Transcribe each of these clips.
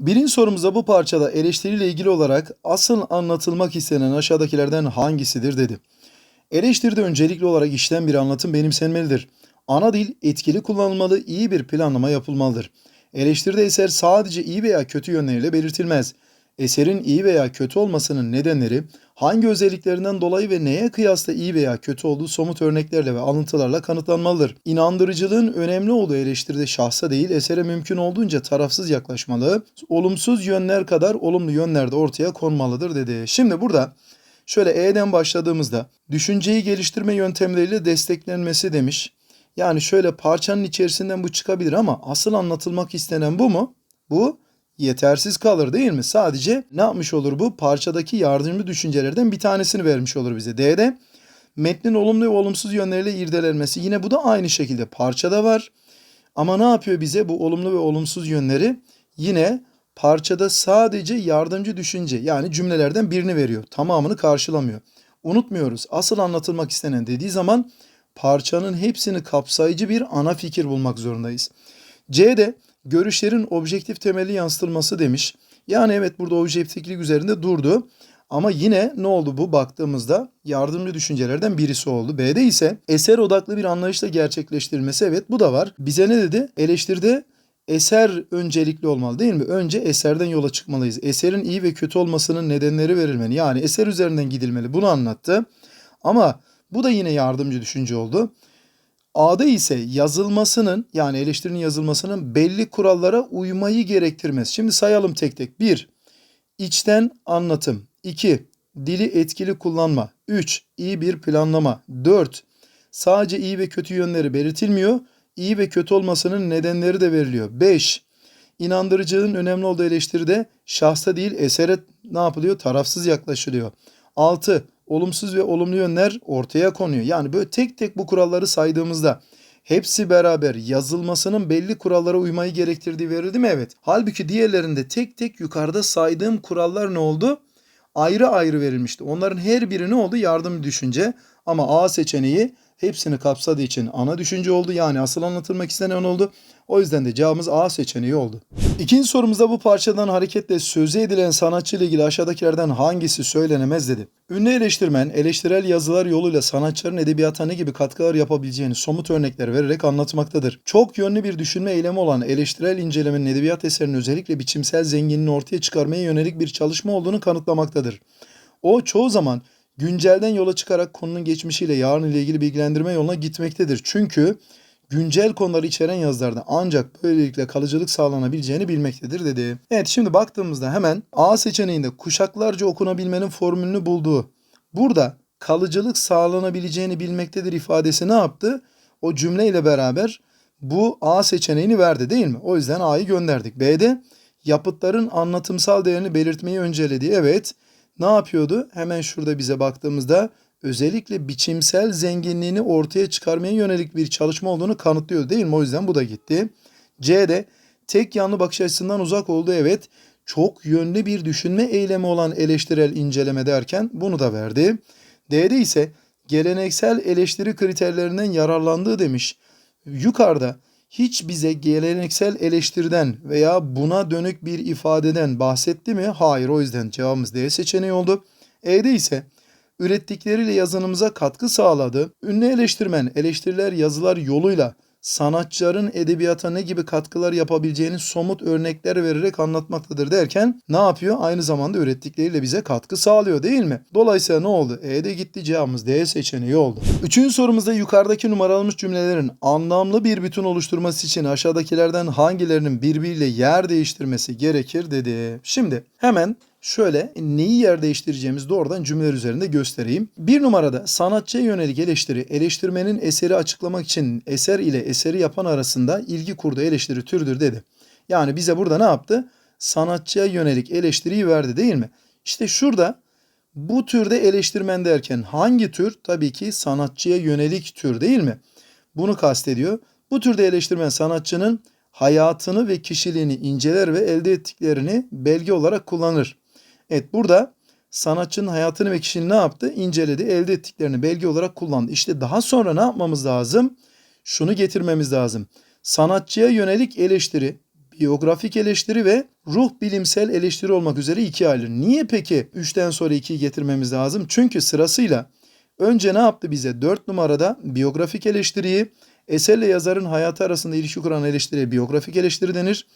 Birinci sorumuzda bu parçada eleştiriyle ilgili olarak asıl anlatılmak istenen aşağıdakilerden hangisidir dedi. Eleştiride öncelikli olarak işlem bir anlatım benimsenmelidir. Ana dil etkili kullanılmalı, iyi bir planlama yapılmalıdır. Eleştiride eser sadece iyi veya kötü yönleriyle belirtilmez. Eserin iyi veya kötü olmasının nedenleri, hangi özelliklerinden dolayı ve neye kıyasla iyi veya kötü olduğu somut örneklerle ve alıntılarla kanıtlanmalıdır. İnandırıcılığın önemli olduğu eleştiride şahsa değil, esere mümkün olduğunca tarafsız yaklaşmalı, olumsuz yönler kadar olumlu yönler de ortaya konmalıdır dedi. Şimdi burada şöyle E'den başladığımızda düşünceyi geliştirme yöntemleriyle desteklenmesi demiş. Yani şöyle parçanın içerisinden bu çıkabilir ama asıl anlatılmak istenen bu mu? Bu yetersiz kalır değil mi? Sadece ne yapmış olur bu? Parçadaki yardımcı düşüncelerden bir tanesini vermiş olur bize. D'de metnin olumlu ve olumsuz yönleriyle irdelenmesi. Yine bu da aynı şekilde parçada var. Ama ne yapıyor bize bu olumlu ve olumsuz yönleri? Yine parçada sadece yardımcı düşünce yani cümlelerden birini veriyor. Tamamını karşılamıyor. Unutmuyoruz. Asıl anlatılmak istenen dediği zaman parçanın hepsini kapsayıcı bir ana fikir bulmak zorundayız. C'de görüşlerin objektif temeli yansıtılması demiş. Yani evet burada objektiflik üzerinde durdu. Ama yine ne oldu bu baktığımızda yardımcı düşüncelerden birisi oldu. B'de ise eser odaklı bir anlayışla gerçekleştirilmesi evet bu da var. Bize ne dedi? Eleştiride eser öncelikli olmalı değil mi? Önce eserden yola çıkmalıyız. Eserin iyi ve kötü olmasının nedenleri verilmeli. Yani eser üzerinden gidilmeli. Bunu anlattı. Ama bu da yine yardımcı düşünce oldu. A'da ise yazılmasının yani eleştirinin yazılmasının belli kurallara uymayı gerektirmez. Şimdi sayalım tek tek. 1. İçten anlatım. 2. Dili etkili kullanma. 3. iyi bir planlama. 4. Sadece iyi ve kötü yönleri belirtilmiyor. İyi ve kötü olmasının nedenleri de veriliyor. 5. İnandırıcılığın önemli olduğu eleştiride şahsa değil esere ne yapılıyor? Tarafsız yaklaşılıyor. 6 olumsuz ve olumlu yönler ortaya konuyor. Yani böyle tek tek bu kuralları saydığımızda hepsi beraber yazılmasının belli kurallara uymayı gerektirdiği verildi mi? Evet. Halbuki diğerlerinde tek tek yukarıda saydığım kurallar ne oldu? Ayrı ayrı verilmişti. Onların her biri ne oldu? Yardım düşünce. Ama A seçeneği hepsini kapsadığı için ana düşünce oldu. Yani asıl anlatılmak istenen oldu. O yüzden de cevabımız A seçeneği oldu. İkinci sorumuzda bu parçadan hareketle sözü edilen sanatçı ile ilgili aşağıdakilerden hangisi söylenemez dedi. Ünlü eleştirmen eleştirel yazılar yoluyla sanatçıların edebiyata ne gibi katkılar yapabileceğini somut örnekler vererek anlatmaktadır. Çok yönlü bir düşünme eylemi olan eleştirel incelemenin edebiyat eserinin özellikle biçimsel zenginliğini ortaya çıkarmaya yönelik bir çalışma olduğunu kanıtlamaktadır. O çoğu zaman güncelden yola çıkarak konunun geçmişiyle yarın ile ilgili bilgilendirme yoluna gitmektedir. Çünkü güncel konuları içeren yazılarda ancak böylelikle kalıcılık sağlanabileceğini bilmektedir dedi. Evet şimdi baktığımızda hemen A seçeneğinde kuşaklarca okunabilmenin formülünü bulduğu. Burada kalıcılık sağlanabileceğini bilmektedir ifadesi ne yaptı? O cümleyle beraber bu A seçeneğini verdi değil mi? O yüzden A'yı gönderdik. B'de yapıtların anlatımsal değerini belirtmeyi önceledi. Evet ne yapıyordu? Hemen şurada bize baktığımızda özellikle biçimsel zenginliğini ortaya çıkarmaya yönelik bir çalışma olduğunu kanıtlıyor değil mi? O yüzden bu da gitti. C'de tek yanlı bakış açısından uzak olduğu evet çok yönlü bir düşünme eylemi olan eleştirel inceleme derken bunu da verdi. D'de ise geleneksel eleştiri kriterlerinden yararlandığı demiş. Yukarıda hiç bize geleneksel eleştiriden veya buna dönük bir ifadeden bahsetti mi? Hayır o yüzden cevabımız D seçeneği oldu. E'de ise ürettikleriyle yazınımıza katkı sağladı. Ünlü eleştirmen eleştiriler yazılar yoluyla sanatçıların edebiyata ne gibi katkılar yapabileceğini somut örnekler vererek anlatmaktadır derken ne yapıyor? Aynı zamanda ürettikleriyle bize katkı sağlıyor değil mi? Dolayısıyla ne oldu? E'de gitti cevabımız D seçeneği oldu. Üçüncü sorumuzda yukarıdaki numaralanmış cümlelerin anlamlı bir bütün oluşturması için aşağıdakilerden hangilerinin birbiriyle yer değiştirmesi gerekir dedi. Şimdi hemen Şöyle neyi yer değiştireceğimizi doğrudan cümleler üzerinde göstereyim. Bir numarada sanatçıya yönelik eleştiri, eleştirmenin eseri açıklamak için eser ile eseri yapan arasında ilgi kurduğu eleştiri türüdür dedi. Yani bize burada ne yaptı? Sanatçıya yönelik eleştiriyi verdi değil mi? İşte şurada bu türde eleştirmen derken hangi tür? Tabii ki sanatçıya yönelik tür değil mi? Bunu kastediyor. Bu türde eleştirmen sanatçının hayatını ve kişiliğini inceler ve elde ettiklerini belge olarak kullanır. Evet burada sanatçının hayatını ve kişiliğini ne yaptı? İnceledi, elde ettiklerini belge olarak kullandı. İşte daha sonra ne yapmamız lazım? Şunu getirmemiz lazım. Sanatçıya yönelik eleştiri biyografik eleştiri ve ruh bilimsel eleştiri olmak üzere ikiye ayrılır. Niye peki 3'ten sonra 2'yi getirmemiz lazım? Çünkü sırasıyla önce ne yaptı bize? 4 numarada biyografik eleştiriyi, eserle yazarın hayatı arasında ilişki kuran eleştiriye biyografik eleştiri denir.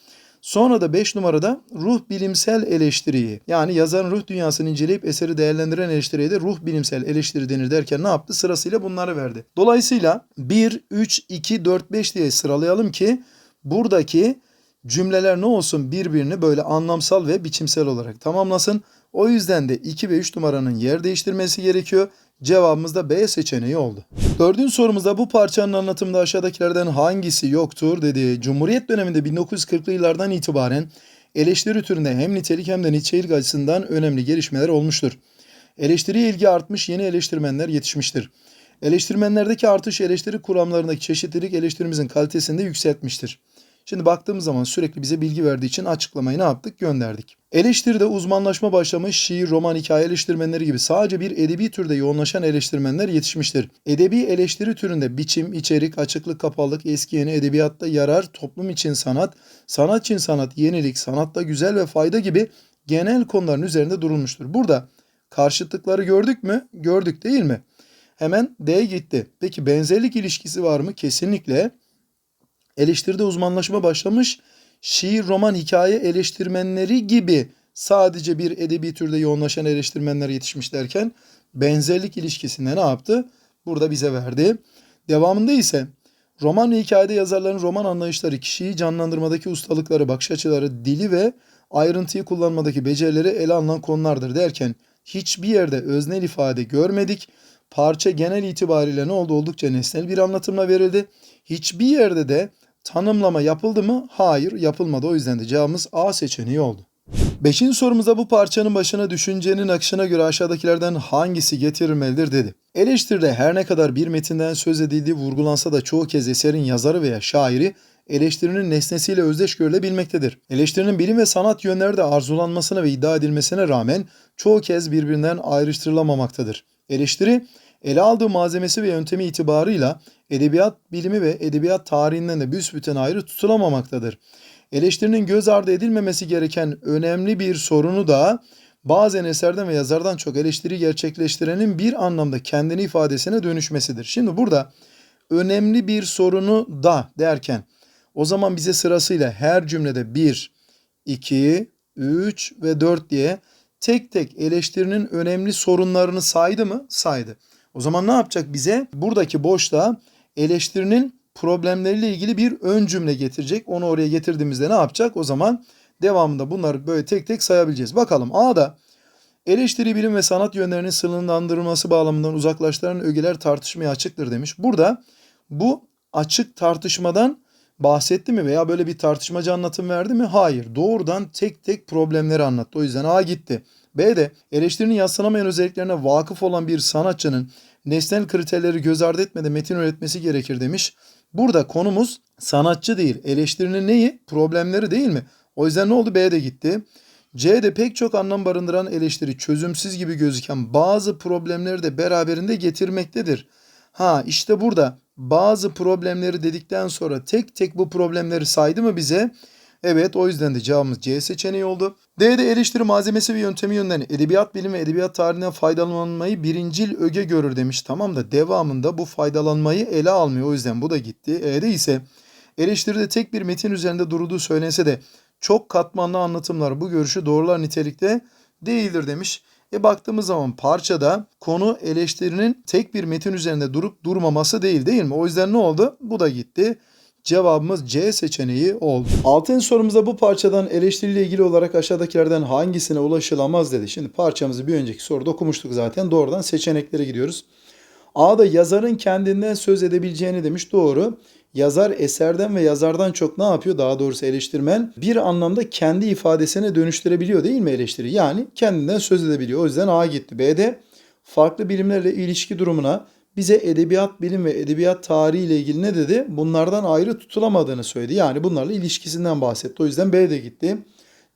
Sonra da 5 numarada ruh bilimsel eleştiriyi yani yazarın ruh dünyasını inceleyip eseri değerlendiren eleştiriye de ruh bilimsel eleştiri denir derken ne yaptı? Sırasıyla bunları verdi. Dolayısıyla 1, 3, 2, 4, 5 diye sıralayalım ki buradaki cümleler ne olsun birbirini böyle anlamsal ve biçimsel olarak tamamlasın. O yüzden de 2 ve 3 numaranın yer değiştirmesi gerekiyor. Cevabımız da B seçeneği oldu. Dördüncü sorumuzda bu parçanın anlatımında aşağıdakilerden hangisi yoktur dedi. Cumhuriyet döneminde 1940'lı yıllardan itibaren eleştiri türünde hem nitelik hem de nitelik açısından önemli gelişmeler olmuştur. Eleştiriye ilgi artmış, yeni eleştirmenler yetişmiştir. Eleştirmenlerdeki artış eleştiri kuramlarındaki çeşitlilik eleştirimizin kalitesini de yükseltmiştir. Şimdi baktığımız zaman sürekli bize bilgi verdiği için açıklamayı ne yaptık? Gönderdik. Eleştiride uzmanlaşma başlamış şiir, roman, hikaye eleştirmenleri gibi sadece bir edebi türde yoğunlaşan eleştirmenler yetişmiştir. Edebi eleştiri türünde biçim, içerik, açıklık, kapalılık, eski yeni edebiyatta yarar, toplum için sanat, sanat için sanat, yenilik, sanatta güzel ve fayda gibi genel konuların üzerinde durulmuştur. Burada karşıtlıkları gördük mü? Gördük değil mi? Hemen D gitti. Peki benzerlik ilişkisi var mı? Kesinlikle. Eleştiride uzmanlaşma başlamış. Şiir, roman, hikaye eleştirmenleri gibi sadece bir edebi türde yoğunlaşan eleştirmenler yetişmiş derken benzerlik ilişkisinde ne yaptı? Burada bize verdi. Devamında ise roman ve hikayede yazarların roman anlayışları, kişiyi canlandırmadaki ustalıkları, bakış açıları, dili ve ayrıntıyı kullanmadaki becerileri ele alınan konulardır derken hiçbir yerde öznel ifade görmedik. Parça genel itibariyle ne oldu? Oldukça nesnel bir anlatımla verildi. Hiçbir yerde de tanımlama yapıldı mı? Hayır yapılmadı. O yüzden de cevabımız A seçeneği oldu. Beşinci sorumuzda bu parçanın başına düşüncenin akışına göre aşağıdakilerden hangisi getirilmelidir dedi. Eleştiride her ne kadar bir metinden söz edildiği vurgulansa da çoğu kez eserin yazarı veya şairi eleştirinin nesnesiyle özdeş görülebilmektedir. Eleştirinin bilim ve sanat yönleri de arzulanmasına ve iddia edilmesine rağmen çoğu kez birbirinden ayrıştırılamamaktadır. Eleştiri ele aldığı malzemesi ve yöntemi itibarıyla edebiyat bilimi ve edebiyat tarihinden de büsbütün ayrı tutulamamaktadır. Eleştirinin göz ardı edilmemesi gereken önemli bir sorunu da bazen eserden ve yazardan çok eleştiri gerçekleştirenin bir anlamda kendini ifadesine dönüşmesidir. Şimdi burada önemli bir sorunu da derken o zaman bize sırasıyla her cümlede 1, 2, 3 ve 4 diye tek tek eleştirinin önemli sorunlarını saydı mı? Saydı. O zaman ne yapacak bize? Buradaki boşluğa eleştirinin problemleriyle ilgili bir ön cümle getirecek. Onu oraya getirdiğimizde ne yapacak? O zaman devamında bunları böyle tek tek sayabileceğiz. Bakalım A'da eleştiri bilim ve sanat yönlerinin sınırlandırılması bağlamından uzaklaştıran ögeler tartışmaya açıktır demiş. Burada bu açık tartışmadan bahsetti mi veya böyle bir tartışmacı anlatım verdi mi? Hayır. Doğrudan tek tek problemleri anlattı. O yüzden A gitti. B'de eleştirinin yaslanamayan özelliklerine vakıf olan bir sanatçının nesnel kriterleri göz ardı etmeden metin üretmesi gerekir demiş. Burada konumuz sanatçı değil. Eleştirinin neyi? Problemleri değil mi? O yüzden ne oldu? B'de gitti. C'de pek çok anlam barındıran eleştiri çözümsüz gibi gözüken bazı problemleri de beraberinde getirmektedir. Ha işte burada bazı problemleri dedikten sonra tek tek bu problemleri saydı mı bize? Evet o yüzden de cevabımız C seçeneği oldu. D'de eleştiri malzemesi ve yöntemi yönden edebiyat bilimi ve edebiyat tarihinden faydalanmayı birincil öge görür demiş. Tamam da devamında bu faydalanmayı ele almıyor. O yüzden bu da gitti. E'de ise eleştiride tek bir metin üzerinde durulduğu söylense de çok katmanlı anlatımlar bu görüşü doğrular nitelikte değildir demiş. E baktığımız zaman parçada konu eleştirinin tek bir metin üzerinde durup durmaması değil değil mi? O yüzden ne oldu? Bu da gitti. Cevabımız C seçeneği oldu. Altıncı sorumuzda bu parçadan eleştiriyle ilgili olarak aşağıdakilerden hangisine ulaşılamaz dedi. Şimdi parçamızı bir önceki soruda okumuştuk zaten. Doğrudan seçeneklere gidiyoruz. A'da yazarın kendinden söz edebileceğini demiş. Doğru. Yazar eserden ve yazardan çok ne yapıyor? Daha doğrusu eleştirmen bir anlamda kendi ifadesine dönüştürebiliyor değil mi eleştiri? Yani kendinden söz edebiliyor. O yüzden A gitti. B'de farklı bilimlerle ilişki durumuna bize edebiyat bilim ve edebiyat tarihi ile ilgili ne dedi? Bunlardan ayrı tutulamadığını söyledi. Yani bunlarla ilişkisinden bahsetti. O yüzden B de gitti.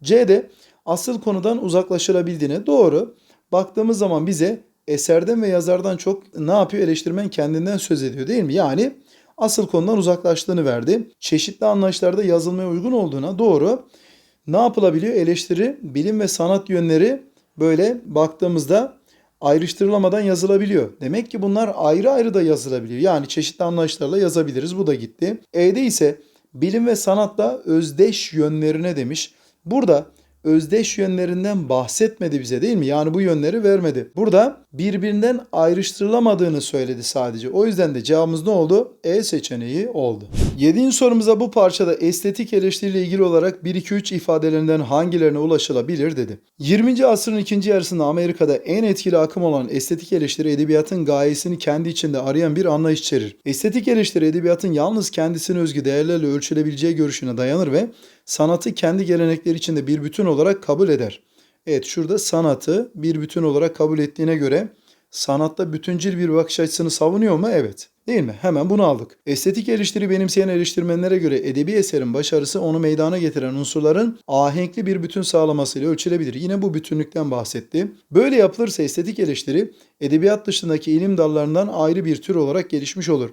C de asıl konudan uzaklaşılabildiğine doğru. Baktığımız zaman bize eserden ve yazardan çok ne yapıyor? Eleştirmen kendinden söz ediyor değil mi? Yani asıl konudan uzaklaştığını verdi. Çeşitli anlayışlarda yazılmaya uygun olduğuna doğru. Ne yapılabiliyor? Eleştiri, bilim ve sanat yönleri böyle baktığımızda ayrıştırılamadan yazılabiliyor. Demek ki bunlar ayrı ayrı da yazılabiliyor. Yani çeşitli anlayışlarla yazabiliriz. Bu da gitti. E'de ise bilim ve sanatla özdeş yönlerine demiş. Burada özdeş yönlerinden bahsetmedi bize değil mi? Yani bu yönleri vermedi. Burada birbirinden ayrıştırılamadığını söyledi sadece. O yüzden de cevabımız ne oldu? E seçeneği oldu. Yedinci sorumuza bu parçada estetik eleştiriyle ilgili olarak 1-2-3 ifadelerinden hangilerine ulaşılabilir dedi. 20. asrın ikinci yarısında Amerika'da en etkili akım olan estetik eleştiri edebiyatın gayesini kendi içinde arayan bir anlayış içerir. Estetik eleştiri edebiyatın yalnız kendisine özgü değerlerle ölçülebileceği görüşüne dayanır ve sanatı kendi gelenekleri içinde bir bütün olarak kabul eder. Evet şurada sanatı bir bütün olarak kabul ettiğine göre sanatta bütüncül bir bakış açısını savunuyor mu? Evet. Değil mi? Hemen bunu aldık. Estetik eleştiri benimseyen eleştirmenlere göre edebi eserin başarısı onu meydana getiren unsurların ahenkli bir bütün sağlamasıyla ölçülebilir. Yine bu bütünlükten bahsetti. Böyle yapılırsa estetik eleştiri edebiyat dışındaki ilim dallarından ayrı bir tür olarak gelişmiş olur.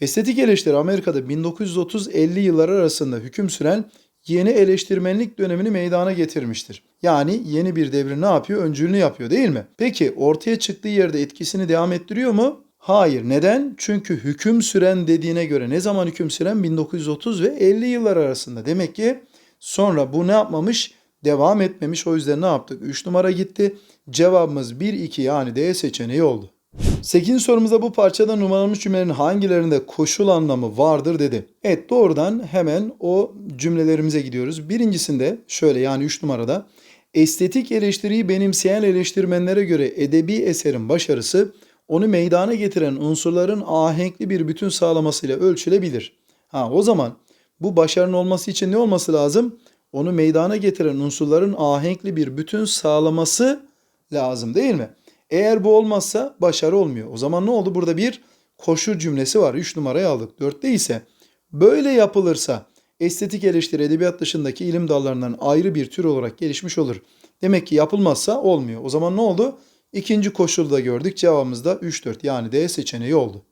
Estetik eleştiri Amerika'da 1930-50 yıllar arasında hüküm süren yeni eleştirmenlik dönemini meydana getirmiştir. Yani yeni bir devrin ne yapıyor? Öncülünü yapıyor değil mi? Peki ortaya çıktığı yerde etkisini devam ettiriyor mu? Hayır. Neden? Çünkü hüküm süren dediğine göre ne zaman hüküm süren? 1930 ve 50 yıllar arasında. Demek ki sonra bu ne yapmamış? Devam etmemiş. O yüzden ne yaptık? 3 numara gitti. Cevabımız 1-2 yani D seçeneği oldu. 8. sorumuzda bu parçada numaralanmış cümlelerin hangilerinde koşul anlamı vardır dedi. Evet doğrudan hemen o cümlelerimize gidiyoruz. Birincisinde şöyle yani 3 numarada estetik eleştiriyi benimseyen eleştirmenlere göre edebi eserin başarısı onu meydana getiren unsurların ahenkli bir bütün sağlamasıyla ölçülebilir. Ha o zaman bu başarının olması için ne olması lazım? Onu meydana getiren unsurların ahenkli bir bütün sağlaması lazım değil mi? Eğer bu olmazsa başarı olmuyor. O zaman ne oldu? Burada bir koşu cümlesi var. 3 numarayı aldık. 4'te ise böyle yapılırsa estetik eleştiri edebiyat dışındaki ilim dallarından ayrı bir tür olarak gelişmiş olur. Demek ki yapılmazsa olmuyor. O zaman ne oldu? İkinci koşulu da gördük. Cevabımız da 3-4 yani D seçeneği oldu.